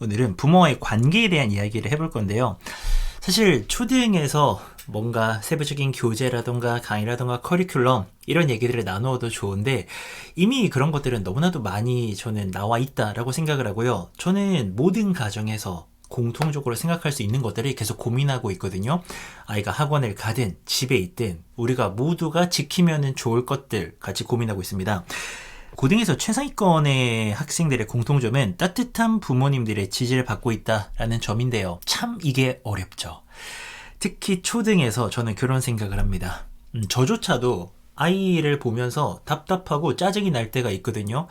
오늘은 부모와의 관계에 대한 이야기를 해볼 건데요. 사실 초등에서 뭔가 세부적인 교재라던가 강의라던가 커리큘럼 이런 얘기들을 나누어도 좋은데 이미 그런 것들은 너무나도 많이 저는 나와 있다라고 생각을 하고요. 저는 모든 가정에서 공통적으로 생각할 수 있는 것들을 계속 고민하고 있거든요. 아이가 학원을 가든 집에 있든 우리가 모두가 지키면 좋을 것들 같이 고민하고 있습니다. 고등에서 최상위권의 학생들의 공통점은 따뜻한 부모님들의 지지를 받고 있다라는 점인데요. 참 이게 어렵죠. 특히 초등에서 저는 그런 생각을 합니다. 음, 저조차도 아이를 보면서 답답하고 짜증이 날 때가 있거든요.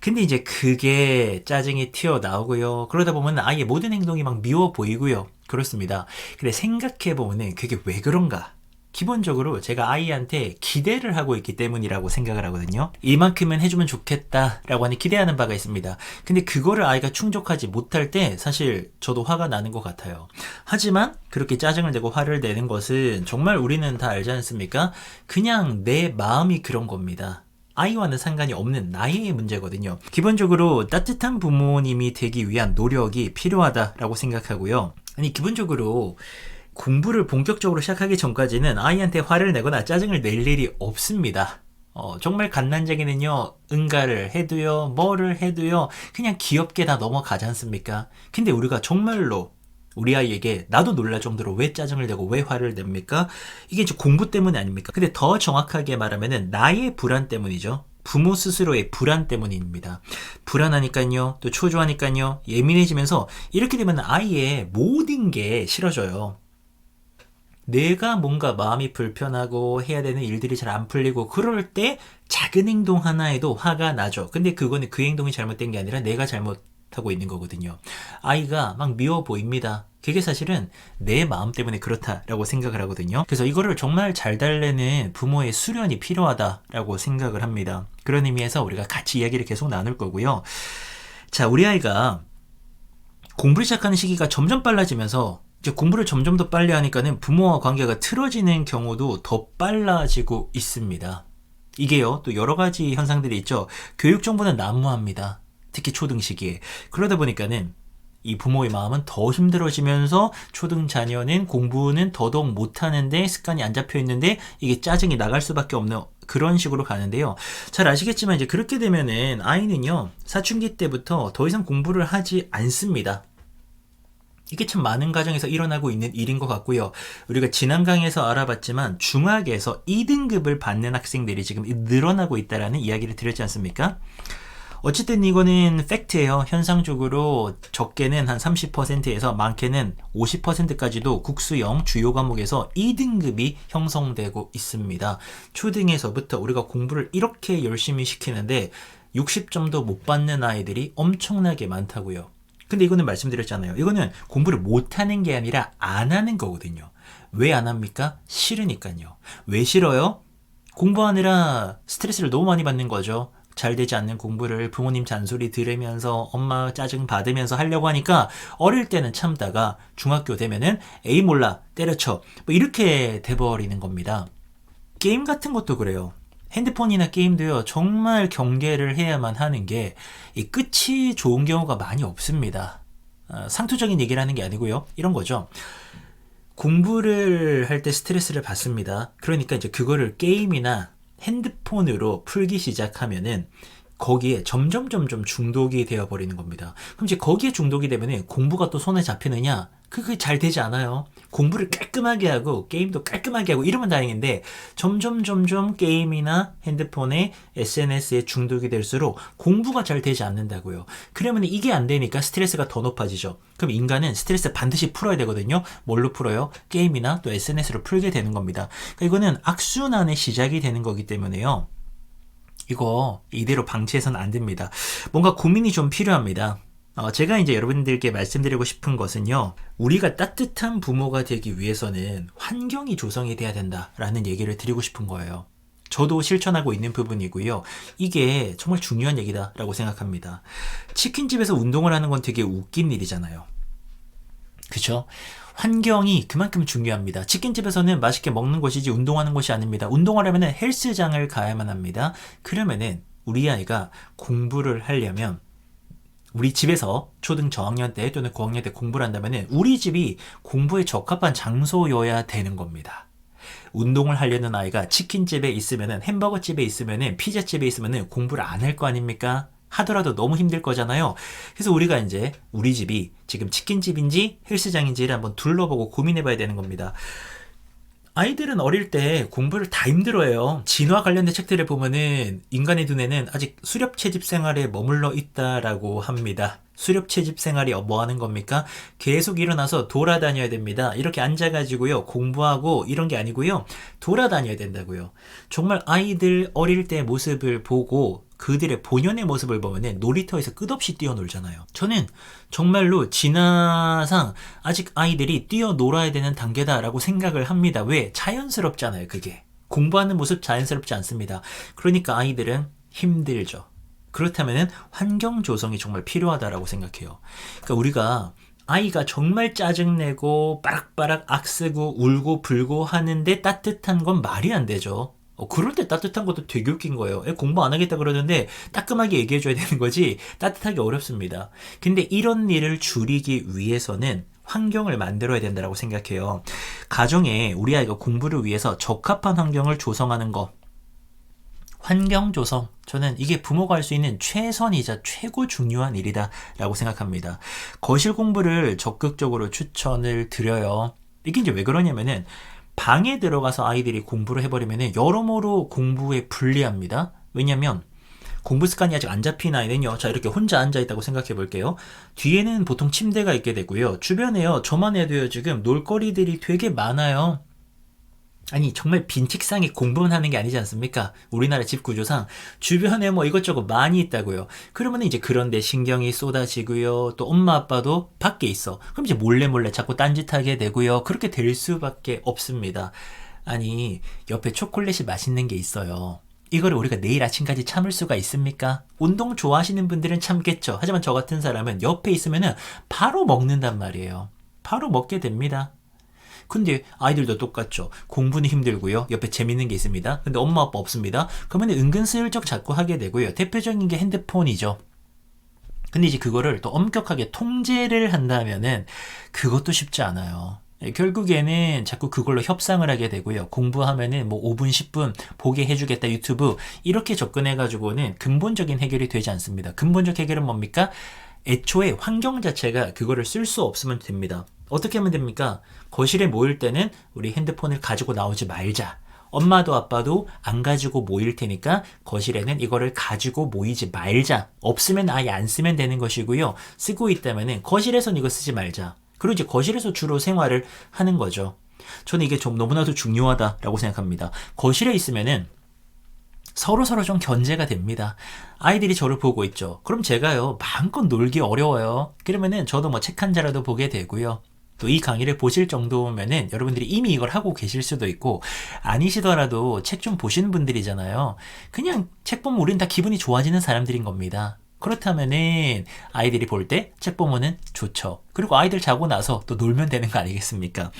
근데 이제 그게 짜증이 튀어나오고요. 그러다 보면 아이의 모든 행동이 막 미워 보이고요. 그렇습니다. 근데 생각해보면 그게 왜 그런가? 기본적으로 제가 아이한테 기대를 하고 있기 때문이라고 생각을 하거든요. 이만큼은 해주면 좋겠다라고 하는 기대하는 바가 있습니다. 근데 그거를 아이가 충족하지 못할 때 사실 저도 화가 나는 것 같아요. 하지만 그렇게 짜증을 내고 화를 내는 것은 정말 우리는 다 알지 않습니까? 그냥 내 마음이 그런 겁니다. 아이와는 상관이 없는 나의 문제거든요. 기본적으로 따뜻한 부모님이 되기 위한 노력이 필요하다라고 생각하고요. 아니, 기본적으로 공부를 본격적으로 시작하기 전까지는 아이한테 화를 내거나 짜증을 낼 일이 없습니다. 어, 정말 갓난쟁이는요, 응가를 해도요, 뭐를 해도요, 그냥 귀엽게 다 넘어가지 않습니까? 근데 우리가 정말로 우리 아이에게 나도 놀랄 정도로 왜 짜증을 내고 왜 화를 냅니까? 이게 이제 공부 때문이 아닙니까? 근데 더 정확하게 말하면은 나의 불안 때문이죠. 부모 스스로의 불안 때문입니다. 불안하니까요, 또 초조하니까요, 예민해지면서 이렇게 되면 아이의 모든 게 싫어져요. 내가 뭔가 마음이 불편하고 해야 되는 일들이 잘 안 풀리고 그럴 때 작은 행동 하나에도 화가 나죠. 근데 그거는 그 행동이 잘못된 게 아니라 내가 잘못하고 있는 거거든요. 아이가 막 미워 보입니다. 그게 사실은 내 마음 때문에 그렇다라고 생각을 하거든요. 그래서 이거를 정말 잘 달래는 부모의 수련이 필요하다라고 생각을 합니다. 그런 의미에서 우리가 같이 이야기를 계속 나눌 거고요. 자, 우리 아이가 공부를 시작하는 시기가 점점 빨라지면서 이제 공부를 점점 더 빨리 하니까는 부모와 관계가 틀어지는 경우도 더 빨라지고 있습니다. 이게요, 또 여러 가지 현상들이 있죠. 교육 정보는 난무합니다. 특히 초등 시기에. 그러다 보니까는 이 부모의 마음은 더 힘들어지면서 초등 자녀는 공부는 더더욱 못하는데 습관이 안 잡혀 있는데 이게 짜증이 나갈 수밖에 없는 그런 식으로 가는데요. 잘 아시겠지만 이제 그렇게 되면은 아이는요, 사춘기 때부터 더 이상 공부를 하지 않습니다. 이게 참 많은 가정에서 일어나고 있는 일인 것 같고요. 우리가 지난 강에서 알아봤지만 중학에서 2등급을 받는 학생들이 지금 늘어나고 있다라는 이야기를 드렸지 않습니까? 어쨌든 이거는 팩트예요. 현상적으로 적게는 한 30%에서 많게는 50%까지도 국수형 주요 과목에서 2등급이 형성되고 있습니다. 초등에서부터 우리가 공부를 이렇게 열심히 시키는데 60점도 못 받는 아이들이 엄청나게 많다고요. 근데 이거는 말씀드렸잖아요. 이거는 공부를 못하는 게 아니라 안 하는 거거든요. 왜 안 합니까? 싫으니까요. 왜 싫어요? 공부하느라 스트레스를 너무 많이 받는 거죠. 잘 되지 않는 공부를 부모님 잔소리 들으면서 엄마 짜증 받으면서 하려고 하니까 어릴 때는 참다가 중학교 되면은 에이 몰라 때려쳐 뭐 이렇게 돼버리는 겁니다. 게임 같은 것도 그래요. 핸드폰이나 게임도요, 정말 경계를 해야만 하는 게, 이 끝이 좋은 경우가 많이 없습니다. 어, 상투적인 얘기를 하는 게 아니고요. 이런 거죠. 공부를 할 때 스트레스를 받습니다. 그러니까 이제 그거를 게임이나 핸드폰으로 풀기 시작하면은 거기에 점점 점점 중독이 되어 버리는 겁니다. 그럼 이제 거기에 중독이 되면은 공부가 또 손에 잡히느냐? 그게 잘 되지 않아요. 공부를 깔끔하게 하고 게임도 깔끔하게 하고 이러면 다행인데 점점 점점 게임이나 핸드폰에 SNS에 중독이 될수록 공부가 잘 되지 않는다고요. 그러면 이게 안 되니까 스트레스가 더 높아지죠. 그럼 인간은 스트레스 반드시 풀어야 되거든요. 뭘로 풀어요? 게임이나 또 SNS로 풀게 되는 겁니다. 그러니까 이거는 악순환의 시작이 되는 거기 때문에요. 이거 이대로 방치해서는 안 됩니다. 뭔가 고민이 좀 필요합니다. 어, 제가 이제 여러분들께 말씀드리고 싶은 것은요, 우리가 따뜻한 부모가 되기 위해서는 환경이 조성이 돼야 된다라는 얘기를 드리고 싶은 거예요. 저도 실천하고 있는 부분이고요. 이게 정말 중요한 얘기다라고 생각합니다. 치킨집에서 운동을 하는 건 되게 웃긴 일이잖아요. 그쵸? 환경이 그만큼 중요합니다. 치킨집에서는 맛있게 먹는 것이지 운동하는 것이 아닙니다. 운동하려면 헬스장을 가야만 합니다. 그러면은 우리 아이가 공부를 하려면 우리 집에서 초등 저학년 때 또는 고학년 때 공부를 한다면 우리 집이 공부에 적합한 장소여야 되는 겁니다. 운동을 하려는 아이가 치킨집에 있으면은 햄버거집에 있으면은 피자집에 있으면은 공부를 안 할 거 아닙니까? 하더라도 너무 힘들 거잖아요. 그래서 우리가 이제 우리 집이 지금 치킨집인지 헬스장인지를 한번 둘러보고 고민해 봐야 되는 겁니다. 아이들은 어릴 때 공부를 다 힘들어해요. 진화 관련된 책들을 보면은 인간의 눈에는 아직 수렵 채집 생활에 머물러 있다라고 합니다. 수렵 채집 생활이 뭐 하는 겁니까? 계속 일어나서 돌아다녀야 됩니다. 이렇게 앉아가지고요. 공부하고 이런 게 아니고요. 돌아다녀야 된다고요. 정말 아이들 어릴 때 모습을 보고 그들의 본연의 모습을 보면은 놀이터에서 끝없이 뛰어놀잖아요. 저는 정말로 진화상 아직 아이들이 뛰어놀아야 되는 단계다라고 생각을 합니다. 왜? 자연스럽잖아요, 그게. 공부하는 모습 자연스럽지 않습니다. 그러니까 아이들은 힘들죠. 그렇다면 환경 조성이 정말 필요하다라고 생각해요. 그러니까 우리가 아이가 정말 짜증내고 빠락빠락 악쓰고 울고 불고 하는데 따뜻한 건 말이 안 되죠. 어, 그럴 때 따뜻한 것도 되게 웃긴 거예요. 공부 안 하겠다 그러는데 따끔하게 얘기해줘야 되는 거지 따뜻하기 어렵습니다. 근데 이런 일을 줄이기 위해서는 환경을 만들어야 된다고 생각해요. 가정에 우리 아이가 공부를 위해서 적합한 환경을 조성하는 것. 환경 조성. 저는 이게 부모가 할 수 있는 최선이자 최고 중요한 일이다라고 생각합니다. 거실 공부를 적극적으로 추천을 드려요. 이게 이제 왜 그러냐면은 방에 들어가서 아이들이 공부를 해버리면 여러모로 공부에 불리합니다. 왜냐면 공부 습관이 아직 안 잡힌 아이는요. 자, 이렇게 혼자 앉아 있다고 생각해 볼게요. 뒤에는 보통 침대가 있게 되고요. 주변에요. 저만 해도요. 지금 놀거리들이 되게 많아요. 아니 정말 빈 책상에 공부만 하는 게 아니지 않습니까? 우리나라 집 구조상 주변에 뭐 이것저것 많이 있다고요. 그러면 이제 그런데 신경이 쏟아지고요. 또 엄마 아빠도 밖에 있어. 그럼 이제 몰래 몰래 자꾸 딴짓하게 되고요. 그렇게 될 수밖에 없습니다. 아니 옆에 초콜릿이 맛있는 게 있어요. 이거를 우리가 내일 아침까지 참을 수가 있습니까? 운동 좋아하시는 분들은 참겠죠. 하지만 저 같은 사람은 옆에 있으면은 바로 먹는단 말이에요. 바로 먹게 됩니다. 근데 아이들도 똑같죠. 공부는 힘들고요. 옆에 재밌는 게 있습니다. 근데 엄마 아빠 없습니다. 그러면 은근슬쩍 자꾸 하게 되고요. 대표적인 게 핸드폰이죠. 근데 이제 그거를 또 엄격하게 통제를 한다면은 그것도 쉽지 않아요. 예, 결국에는 자꾸 그걸로 협상을 하게 되고요. 공부하면은 뭐 5분, 10분 보게 해주겠다 유튜브 이렇게 접근해가지고는 근본적인 해결이 되지 않습니다. 근본적 해결은 뭡니까? 애초에 환경 자체가 그거를 쓸 수 없으면 됩니다. 어떻게 하면 됩니까? 거실에 모일 때는 우리 핸드폰을 가지고 나오지 말자. 엄마도 아빠도 안 가지고 모일 테니까 거실에는 이거를 가지고 모이지 말자. 없으면 아예 안 쓰면 되는 것이고요. 쓰고 있다면은 거실에선 이거 쓰지 말자. 그리고 이제 거실에서 주로 생활을 하는 거죠. 저는 이게 좀 너무나도 중요하다라고 생각합니다. 거실에 있으면은 서로 서로 좀 견제가 됩니다. 아이들이 저를 보고 있죠. 그럼 제가요 마음껏 놀기 어려워요. 그러면은 저도 뭐 책 한 자라도 보게 되고요. 또 이 강의를 보실 정도면은 여러분들이 이미 이걸 하고 계실 수도 있고 아니시더라도 책 좀 보시는 분들이잖아요. 그냥 책 보면 우린 다 기분이 좋아지는 사람들인 겁니다. 그렇다면은 아이들이 볼 때 책 보면은 좋죠. 그리고 아이들 자고 나서 또 놀면 되는 거 아니겠습니까?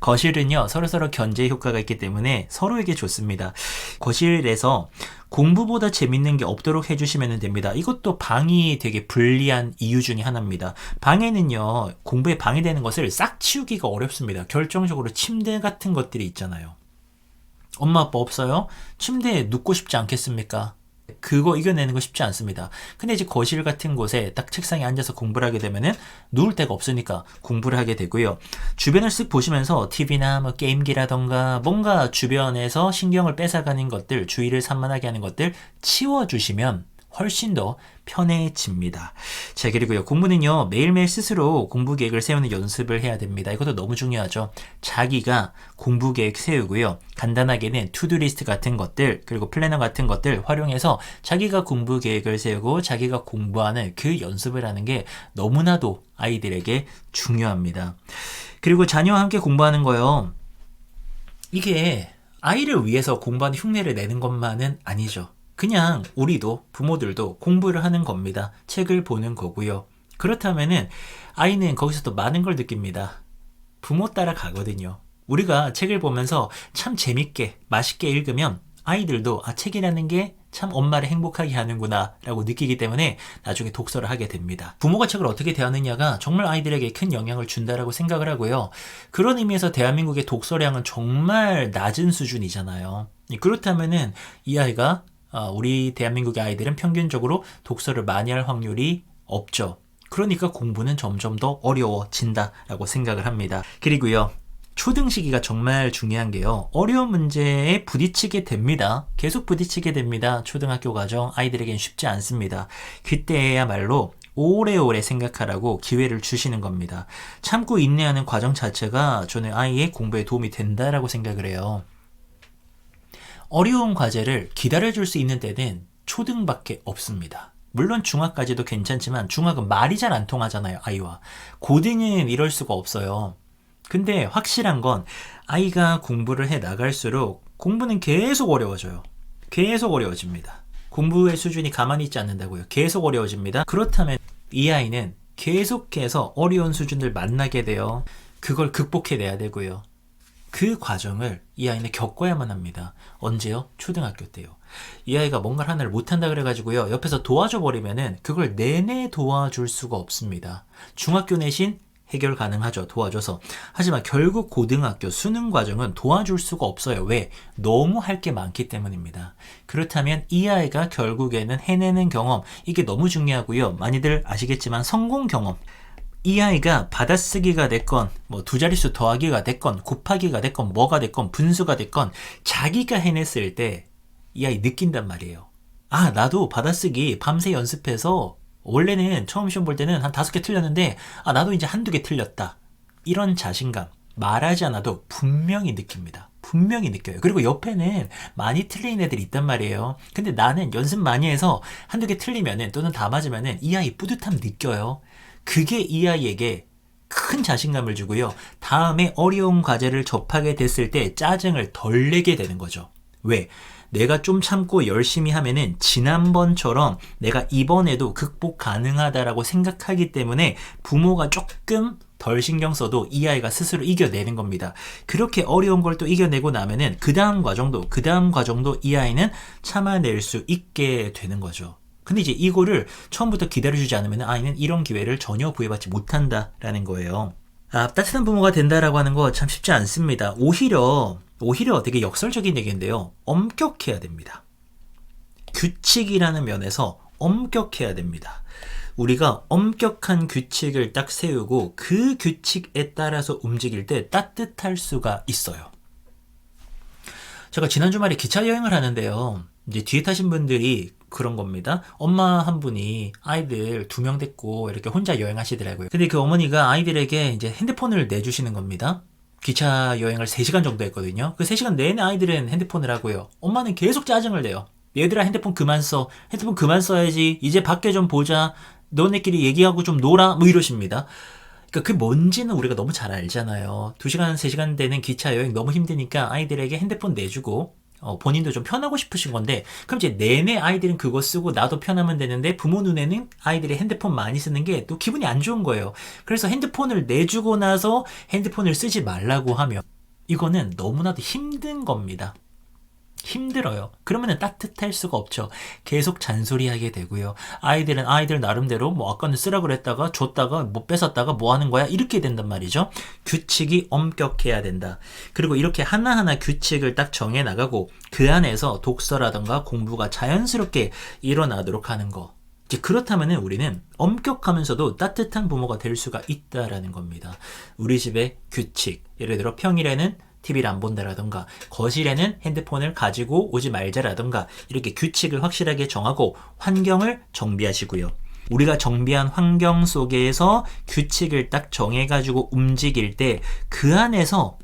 거실은요, 서로서로 견제 효과가 있기 때문에 서로에게 좋습니다. 거실에서 공부보다 재밌는 게 없도록 해주시면 됩니다. 이것도 방이 되게 불리한 이유 중에 하나입니다. 방에는요, 공부에 방해되는 것을 싹 치우기가 어렵습니다. 결정적으로 침대 같은 것들이 있잖아요. 엄마 아빠 없어요? 침대에 눕고 싶지 않겠습니까? 그거 이겨내는 거 쉽지 않습니다. 근데 이제 거실 같은 곳에 딱 책상에 앉아서 공부를 하게 되면은 누울 데가 없으니까 공부를 하게 되고요. 주변을 쓱 보시면서 TV나 뭐 게임기라던가 뭔가 주변에서 신경을 뺏어가는 것들, 주의를 산만하게 하는 것들 치워주시면 훨씬 더 편해집니다. 자, 그리고요. 공부는요. 매일매일 스스로 공부 계획을 세우는 연습을 해야 됩니다. 이것도 너무 중요하죠. 자기가 공부 계획 세우고요. 간단하게는 투두리스트 같은 것들, 그리고 플래너 같은 것들 활용해서 자기가 공부 계획을 세우고 자기가 공부하는 그 연습을 하는 게 너무나도 아이들에게 중요합니다. 그리고 자녀와 함께 공부하는 거요. 이게 아이를 위해서 공부하는 흉내를 내는 것만은 아니죠. 그냥 우리도 부모들도 공부를 하는 겁니다. 책을 보는 거고요. 그렇다면은 아이는 거기서 또 많은 걸 느낍니다. 부모 따라 가거든요. 우리가 책을 보면서 참 재밌게 맛있게 읽으면 아이들도 아 책이라는 게 참 엄마를 행복하게 하는구나 라고 느끼기 때문에 나중에 독서를 하게 됩니다. 부모가 책을 어떻게 대하느냐가 정말 아이들에게 큰 영향을 준다라고 생각을 하고요. 그런 의미에서 대한민국의 독서량은 정말 낮은 수준이잖아요. 그렇다면은 이 아이가 어, 우리 대한민국의 아이들은 평균적으로 독서를 많이 할 확률이 없죠. 그러니까 공부는 점점 더 어려워진다라고 생각을 합니다. 그리고요. 초등 시기가 정말 중요한 게요. 어려운 문제에 부딪히게 됩니다. 계속 부딪히게 됩니다. 초등학교 과정 아이들에겐 쉽지 않습니다. 그때야말로 오래오래 생각하라고 기회를 주시는 겁니다. 참고 인내하는 과정 자체가 저는 아이의 공부에 도움이 된다라고 생각을 해요. 어려운 과제를 기다려줄 수 있는 때는 초등밖에 없습니다. 물론 중학까지도 괜찮지만 중학은 말이 잘 안 통하잖아요, 아이와. 고등은 이럴 수가 없어요. 근데 확실한 건 아이가 공부를 해 나갈수록 공부는 계속 어려워져요. 계속 어려워집니다. 공부의 수준이 가만히 있지 않는다고요. 계속 어려워집니다. 그렇다면 이 아이는 계속해서 어려운 수준을 만나게 돼요. 그걸 극복해내야 되고요. 그 과정을 이 아이는 겪어야만 합니다. 언제요? 초등학교 때요. 이 아이가 뭔가를 하나를 못한다 그래가지고요. 옆에서 도와줘 버리면은 그걸 내내 도와줄 수가 없습니다. 중학교 내신 해결 가능하죠. 도와줘서. 하지만 결국 고등학교 수능 과정은 도와줄 수가 없어요. 왜? 너무 할 게 많기 때문입니다. 그렇다면 이 아이가 결국에는 해내는 경험, 이게 너무 중요하고요. 많이들 아시겠지만 성공 경험. 이 아이가 받아쓰기가 됐건, 뭐 두 자릿수 더하기가 됐건, 곱하기가 됐건, 뭐가 됐건, 분수가 됐건, 자기가 해냈을 때 이 아이 느낀단 말이에요. 아, 나도 받아쓰기 밤새 연습해서 원래는 처음 시험 볼 때는 한 다섯 개 틀렸는데, 아, 나도 이제 한두 개 틀렸다. 이런 자신감, 말하지 않아도 분명히 느낍니다. 분명히 느껴요. 그리고 옆에는 많이 틀린 애들이 있단 말이에요. 근데 나는 연습 많이 해서 한두 개 틀리면은 또는 다 맞으면은 이 아이 뿌듯함 느껴요. 그게 이 아이에게 큰 자신감을 주고요. 다음에 어려운 과제를 접하게 됐을 때 짜증을 덜 내게 되는 거죠. 왜? 내가 좀 참고 열심히 하면은 지난번처럼 내가 이번에도 극복 가능하다라고 생각하기 때문에 부모가 조금 덜 신경 써도 이 아이가 스스로 이겨내는 겁니다. 그렇게 어려운 걸 또 이겨내고 나면은 그 다음 과정도, 그 다음 과정도 이 아이는 참아낼 수 있게 되는 거죠. 근데 이제 이거를 처음부터 기다려주지 않으면 아이는 이런 기회를 전혀 부여받지 못한다라는 거예요. 아, 따뜻한 부모가 된다라고 하는 거 참 쉽지 않습니다. 오히려 오히려 되게 역설적인 얘기인데요. 엄격해야 됩니다. 규칙이라는 면에서 엄격해야 됩니다. 우리가 엄격한 규칙을 딱 세우고 그 규칙에 따라서 움직일 때 따뜻할 수가 있어요. 제가 지난 주말에 기차 여행을 하는데요. 이제 뒤에 타신 분들이 그런 겁니다. 엄마 한 분이 아이들 두명 데리고 이렇게 혼자 여행하시더라고요. 근데 그 어머니가 아이들에게 이제 핸드폰을 내주시는 겁니다. 기차 여행을 3시간 정도 했거든요. 그 3시간 내내 아이들은 핸드폰을 하고요. 엄마는 계속 짜증을 내요. 얘들아 핸드폰 그만 써. 핸드폰 그만 써야지. 이제 밖에 좀 보자. 너네끼리 얘기하고 좀 놀아. 뭐 이러십니다. 그러니까 그 뭔지는 우리가 너무 잘 알잖아요. 2시간, 3시간 되는 기차 여행 너무 힘드니까 아이들에게 핸드폰 내주고 어, 본인도 좀 편하고 싶으신 건데 그럼 이제 내내 아이들은 그거 쓰고 나도 편하면 되는데 부모 눈에는 아이들이 핸드폰 많이 쓰는 게 또 기분이 안 좋은 거예요. 그래서 핸드폰을 내주고 나서 핸드폰을 쓰지 말라고 하면 이거는 너무나도 힘든 겁니다. 힘들어요. 그러면 따뜻할 수가 없죠. 계속 잔소리하게 되고요. 아이들은 아이들 나름대로 뭐 아까는 쓰라 그랬다가 줬다가 못 뺏었다가 뭐 하는 거야 이렇게 된단 말이죠. 규칙이 엄격해야 된다. 그리고 이렇게 하나하나 규칙을 딱 정해 나가고 그 안에서 독서라던가 공부가 자연스럽게 일어나도록 하는 거. 그렇다면 우리는 엄격하면서도 따뜻한 부모가 될 수가 있다라는 겁니다. 우리 집의 규칙. 예를 들어 평일에는 TV를 안 본다라던가 거실에는 핸드폰을 가지고 오지 말자라던가 이렇게 규칙을 확실하게 정하고 환경을 정비하시고요. 우리가 정비한 환경 속에서 규칙을 딱 정해가지고 움직일 때 그 안에서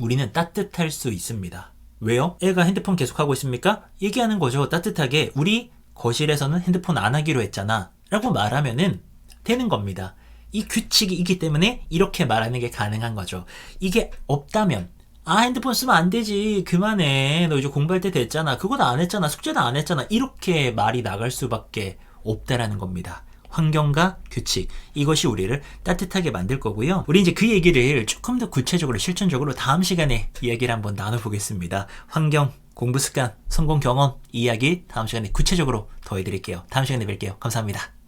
우리는 따뜻할 수 있습니다. 왜요? 애가 핸드폰 계속 하고 있습니까? 얘기하는 거죠. 따뜻하게 우리 거실에서는 핸드폰 안 하기로 했잖아. 라고 말하면은 되는 겁니다. 이 규칙이 있기 때문에 이렇게 말하는 게 가능한 거죠. 이게 없다면 아 핸드폰 쓰면 안 되지 그만해 너 이제 공부할 때 됐잖아 그거도 안 했잖아 숙제도 안 했잖아 이렇게 말이 나갈 수밖에 없다라는 겁니다. 환경과 규칙 이것이 우리를 따뜻하게 만들 거고요. 우리 이제 그 얘기를 조금 더 구체적으로 실천적으로 다음 시간에 이야기를 한번 나눠보겠습니다. 환경 공부 습관, 성공 경험 이야기 다음 시간에 구체적으로 더해드릴게요. 다음 시간에 뵐게요. 감사합니다.